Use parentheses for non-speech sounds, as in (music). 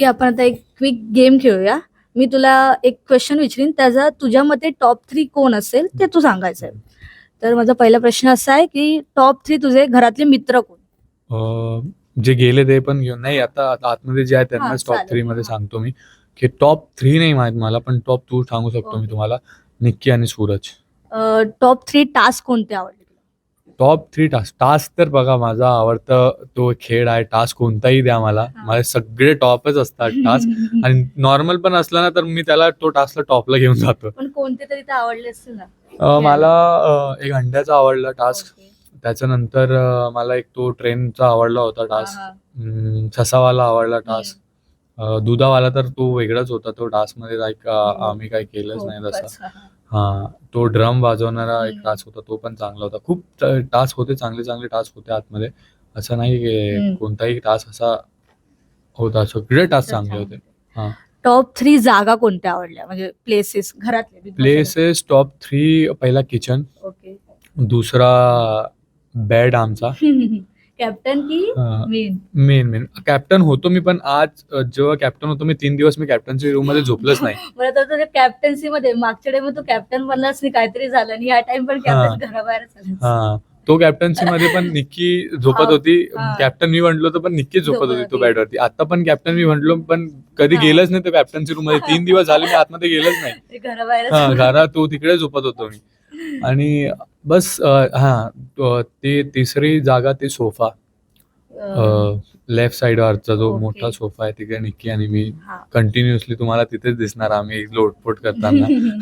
की आपण आता एक क्विक गेम खेळूया मी तुला एक क्वेश्चन विचारीन त्याचा तुझ्या मते टॉप थ्री कोण असेल ते तू सांगायचं आहे तर माझा पहिला प्रश्न असा आहे की टॉप थ्री तुझे घरातले मित्र कोण अं, जे गेले ते पण घेऊन नाही आता आता आतमध्ये जे आहे त्यांनाच टॉप चालेल. थ्री मध्ये. सांगतो मी की टॉप थ्री नाही माहीत मला पण टॉप टू सांगू शकतो मी ओके. तुम्हाला निक्की आणि सूरज टॉप थ्री टास्क कोणते आवडले? टॉप थ्री टास्क टास्क तर बघा माझा आवडता तो खेळ आहे टास्क कोणताही द्या मला. माझे सगळे टॉपच असतात टास्क (laughs) आणि नॉर्मल पण असला ना तर मी त्याला तो टास्कला टॉपला घेऊन जातो पण कोणते तरी आवडले असतील ना अं, मला अं, एक अंड्याचा आवडला टास्क. त्याच्यानंतर अं, मला एक तो ट्रेनचा आवडला होता टास्क हा. हम्म, ससावाला आवडला टास्क अं, दुधावाला तर तो वेगळाच होता तो टास्कमध्ये. आम्ही काही केलंच नाही तसं खूपच, हा. हा तो ड्रम वाजवणारा एक हम्म. टास्क होता तो पण चांगला होता खूप टास्क होते चांगले चांगले टास्क होते आतमध्ये असं नाही की. कोणताही टास्क असा होता सगळे टास्क चांगले होते हा. टॉप थ्री जागा कोणत्या आवडल्या म्हणजे प्लेसेस घरातले प्लेसेस टॉप थ्री पहिला किचन. ओके दुसरा बेड आमचा (laughs) कॅप्टन की मेन मेन मेन कॅप्टन होतो मी पण आज अ, जेव्हा कॅप्टन होतो मी तीन दिवस मी कॅप्टनच्या रूममध्ये झोपलोच नाही. (laughs) मला तर तुझ्या कॅप्टन्सी मध्ये मागच्या टाइम तू कॅप्टन बनलास नाही काहीतरी झालं आणि या टाइम पण कॅप्टन घराबाहेर हा. तो कॅप्टन्सी मध्ये पण निक्की झोपत (laughs) हा, होती. हा. कॅप्टन मी म्हटलो तर पण निक्की झोपत झोपत होती तो होती. बॅटवरती आता पण कॅप्टन मी म्हटलो पण कधी हा. गेलंच नाही तो कॅप्टनची रूममध्ये. तीन दिवस झाले मी आतमध्ये गेलंच नाही. (laughs) घराबाहेर हा घरात तो तिकडे झोपत होतो मी. आणि बस हा तो- तिसरी जागा ते सोफा लेफ्ट साइडवरचा जो ओके. मोठा सोफा आहे तिकडे निक्की आणि मी. कंटिन्युअसली तुम्हाला तिथेच दिसणार आम्ही लोटपोट करताना (laughs)